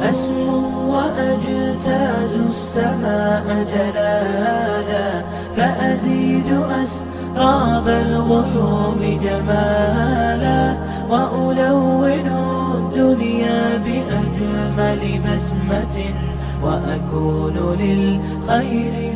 أسمو وأجتاز السماء جلالا فأزيد أسراب الغيوم جمالا وألون الدنيا بأجمل بسمة وأكون للخير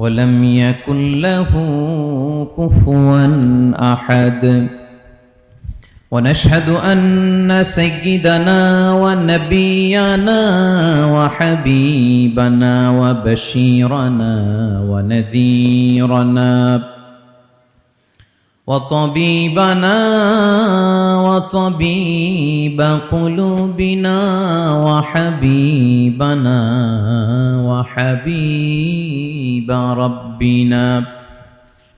ولم يكن له كفوا أحد. ونشهد أن سيدنا ونبينا وحبيبنا وبشيرنا ونذيرنا وطبيبنا وطبيب قلوبنا وحبيبنا وحبيب ربنا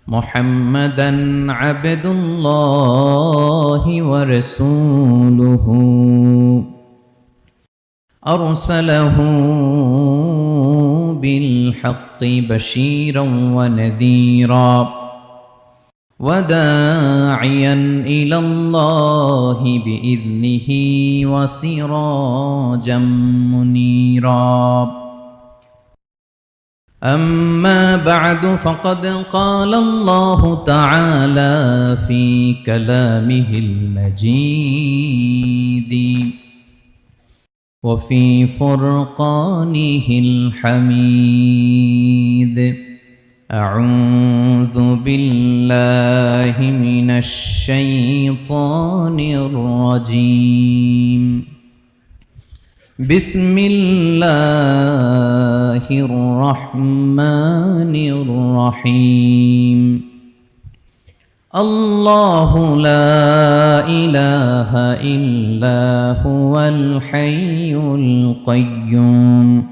محمدا عبد الله ورسوله. أرسله بالحق بشيرا ونذيرا. وداعيا إلى الله بإذنه وسراجا منيرا. أما بعد فقد قال الله تعالى في كلامه المجيد وفي فرقانه الحميد أعوذ بالله من الشيطان الرجيم. بسم الله الرحمن الرحيم. الله لا إله إلا هو الحي القيوم.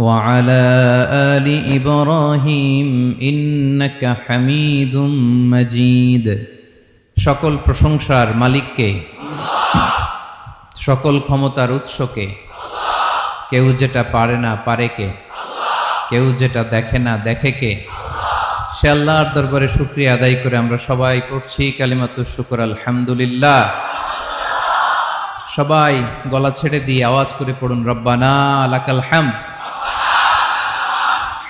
وعلى ال ابراهيم انك حميد مجيد সকল প্রশংসার মালিককে সকল ক্ষমতার উৎসকে কেউ যেটা পারে না পারে কে কেউ যেটা দেখে না দেখে কে সে আল্লাহর দরবারে শুক্রিয়া আদায় করে আমরা সবাই পড়ছি কালিমাতুর শুকর আলহামদুলিল্লাহ সবাই গলা ছেড়ে দিয়ে আওয়াজ করে পড়ুন রব্বানা লাকাল হাম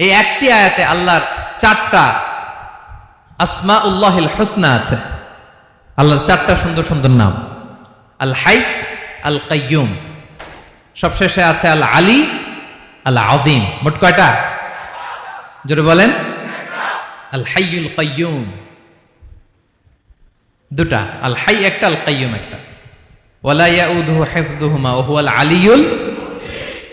এই একটি আয়াতে আল্লাহর চারটা আসমা উল্লাহিল হোসনা আছে। আল্লাহর চারটা সুন্দর সুন্দর নাম। আল হাই, আল কাইয়ুম। সবশেষে আছে আল আলী, আল আদিম মোট কয়টা? জোরে বলেন। আল হাইয়ুল কাইয়ুম। দুটা। আল হাই একটা, আল কাইয়ুম একটা। ওয়ালা ইয়াউদুহু হিফযুহুমা ওয়া হুয়াল আলিয়ুল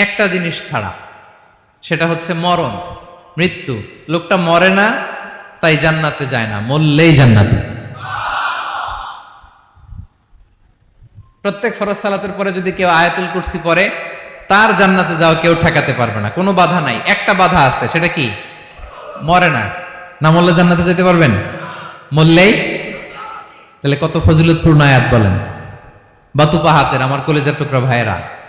একটা জিনিস ছাড়া। সেটা হচ্ছে মরণ, মৃত্যু। লোকটা মরে না, তাই জান্নাতে যায় না, মরলেই জান্নাতে। প্রত্যেক ফরজ সালাতের পরে যদি কেউ আয়াতুল কুরসি পরে তার জান্নাতে যাওয়া কেউ ঠেকাতে পারবে না। কোনো বাধা নাই। একটা বাধা আছে, সেটা কি? মরে না। না মরলে জান্নাতে যেতে পারবেন? মরলেই? তাহলে কত ফজিলতপূর্ণ আয়াত বলেন। বাতুপা হাতের, আমার কলেজের টুকরা ভাইয়েরা।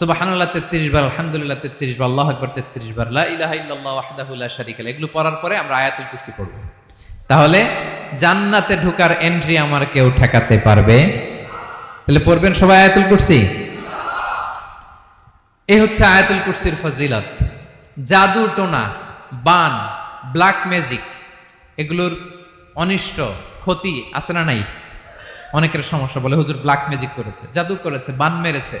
সুবাহানুল্লাহ তেত্রিশ বার, আলহামদুলিল্লাহ তেত্রিশ বার, আল্লাহ আকবর তেত্রিশ বার ইলাহা ইল্লাল্লাহ ওয়াহদাহুল্লাহ শারিক আলাহ এগুলো পড়ার পরে আমরা আয়াতুল কুরসি পড়ব। তাহলে জান্নাতে এন্ট্রি আমার কেউ ঠেকাতে পারবে? তাহলে পড়বেন সবাই আয়াতুল কুরসি? এই হচ্ছে আয়াতুল কুরসির ফজিলত। জাদু টোনা, বান ব্ল্যাক ম্যাজিক এগুলোর অনিষ্ট, ক্ষতি আছে না নাই? অনেকের সমস্যা বলে হুজুর ব্ল্যাক ম্যাজিক করেছে, জাদু করেছে, বান মেরেছে।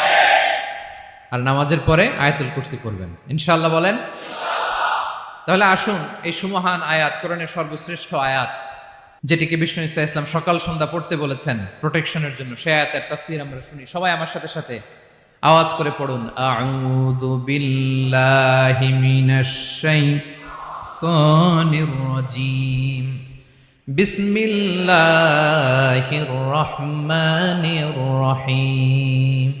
আর নামাজের পরে আয়াতুল কুরসি পড়বেন। ইনশাল্লাহ বলেন? তাহলে আসুন এই সুমহান আয়াত কোরআনের সর্বশ্রেষ্ঠ আয়াত যেটিকে বিষ্ণু ইসা ইসলাম সকাল সন্ধ্যা পড়তে বলেছেন প্রোটেকশনের জন্য। সে আয়াতের তাফসীর আমরা শুনি। সবাই আমার সাথে সাথে আওয়াজ করে পড়ুন। আউযু বিল্লাহি মিনাশ শাইতানির রাজিম। বিসমিল্লাহির রহমানির রহিম।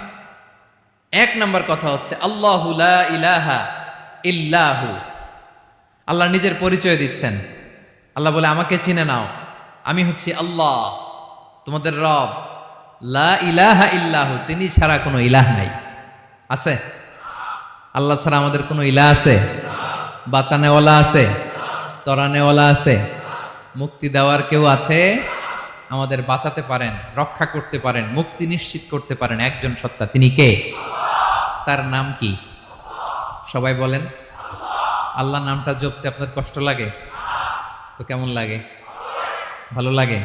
এক নাম্বার কথা হচ্ছে, আল্লাহু ইলাহা ইল্লাহু। আল্লাহ নিজের পরিচয় দিচ্ছেন। আল্লাহ বলে, আমাকে চিনে নাও। আমি হচ্ছি আল্লাহ, তোমাদের রব। লা ইলাহা ইল্লাহু, তিনি ছাড়া কোনো ইলাহ নাই। আছে? আল্লাহ ছাড়া আমাদের কোনো ইলাহ আছে? বাঁচানেওয়ালা আছে? তরানেওয়ালা আছে? মুক্তি দেওয়ার কেউ আছে? আমাদের বাঁচাতে পারেন, রক্ষা করতে পারেন, মুক্তি নিশ্চিত করতে পারেন একজন সত্তা। তিনি কে? তার নাম কি? সবাই বলেন। আল্লাহ নামটা জপতে আপনার কষ্ট লাগে? তো কেমন লাগে? ভালো লাগে?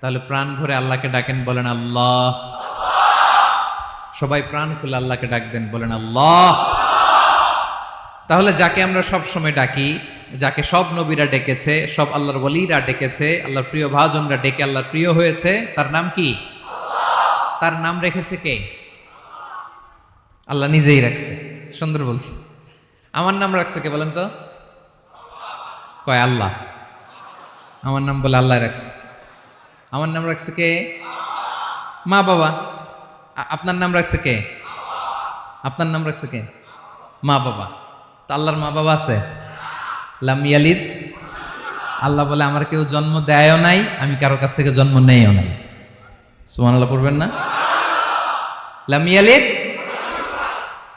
তাহলে প্রাণ ভরে আল্লাহকে ডাকেন, বলেন আল্লাহ। সবাই প্রাণ খুলে আল্লাহকে ডাক দেন, বলেন আল্লাহ। তাহলে যাকে আমরা সব সময় ডাকি, যাকে সব নবীরা ডেকেছে, সব আল্লাহর বলিরা ডেকেছে, আল্লাহর প্রিয় ভাজনরা ডেকে আল্লাহর প্রিয় হয়েছে, তার নাম কি? তার নাম রেখেছে কে? আল্লাহ নিজেই রাখছে। সুন্দর বলছে। আমার নাম রাখছে কে বলেন তো? কয়, আল্লাহ। আমার নাম বলে আল্লাহ রাখছে। আমার নাম রাখছে কে? মা বাবা। আপনার নাম রাখছে কে? আপনার নাম রাখছে কে? মা বাবা। তো আল্লাহর মা বাবা আছে? লাম ইয়ালিদ। আল্লাহ বলে, আমার কেউ জন্ম দেয়ও নাই, আমি কারও কাছ থেকে জন্ম নেয়ও নাই। সুমান আল্লাহ পড়বেন না? লাম ইয়ালিদ।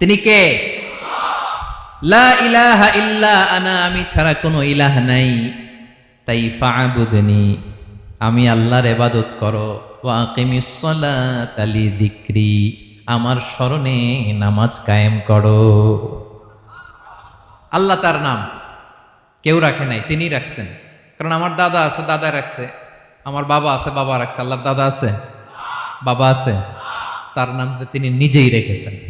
তিনি কে? লা ইলাহা ইল্লা আনা, আমি ছাড়া কোনো ইলাহ নাই। তাই ফা'বুদনি, আমি আল্লাহর এবাদত করো। সালাতা লিযিকরি, আমার স্মরণে নামাজ কায়েম করো। আল্লাহ তার নাম। কেউ রাখে নাই, তিনি রাখছেন। কারণ আমার দাদা আছে, দাদা রাখছে। আমার বাবা আছে, বাবা রাখছে। আল্লাহর দাদা আছে? বাবা আছে। তার নামটা তিনি নিজেই রেখেছেন।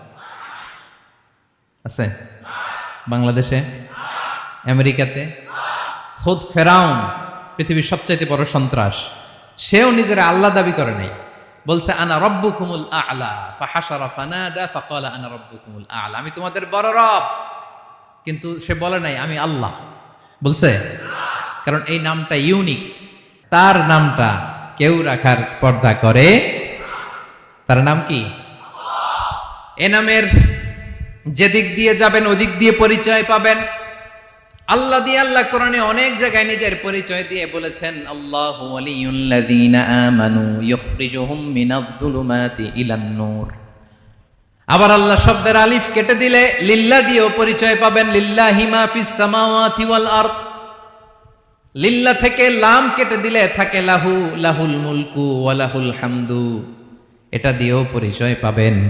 আছে? বাংলাদেশে? আমেরিকাতে? খোদ ফেরাউন, পৃথিবীর সবচাইতে বড় সন্ত্রাস। সেও নিজের আল্লাহ দাবি করে নাই। বলছে, আনা রব্বুকুমুল আলা ফাহাসারা ফানাদা, ফাকালা আনা রব্বুকুমুল আলা। আমি তোমাদের বড় রব। কিন্তু সে বলে নাই, আমি আল্লাহ। বলছে, কারণ এই নামটা ইউনিক। তার নামটা কেউ রাখার স্পর্ধা করে? তার নাম কি? এ নামের যেদিক দিয়ে যাবেন, ওদিক দিয়ে পরিচয় পাবেন। আল্লাহ দিয়ে আল্লাহ কোরআনে অনেক জায়গায় নিজের পরিচয় দিয়ে বলেছেন, আল্লাহ আমানু নূর। আবার আল্লাহ শব্দের আলিফ কেটে দিলে লিল্লা দিয়েও পরিচয় পাবেন, লিল্লাহি মা ফিস সামাওয়াতি ওয়াল আরদ। লিল্লা থেকে লাম কেটে দিলে থাকে, লাহু, লাহুল মুলকু ওয়া লাহুল হামদু। এটা দিয়েও পরিচয় পাবেন।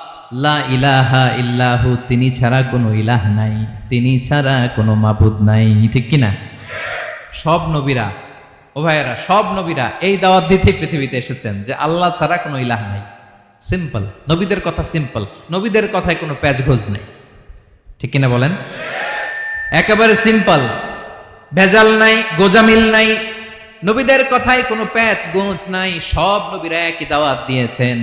লা ইলাহা ইল্লাহু, তিনি ছাড়া কোনো ইলাহ নাই, তিনি ছাড়া কোনো মাবুদ নাই, ঠিক কি না সব নবীরা, ও ভাইয়েরা, সব নবীরা এই দাওয়াত দিতে পৃথিবীতে এসেছেন যে আল্লাহ ছাড়া কোনো ইলাহ নাই। সিম্পল নবীদের কথা সিম্পল নবীদের কথায় কোনো প্যাচঘোজ নেই। ঠিক কিনা বলেন? একেবারে সিম্পল ভেজাল নাই, গোজামিল নাই, নবীদের কথায় কোনো প্যাচ গোঁচ নাই, সব নবীরা একই দাওয়াত দিয়েছেন।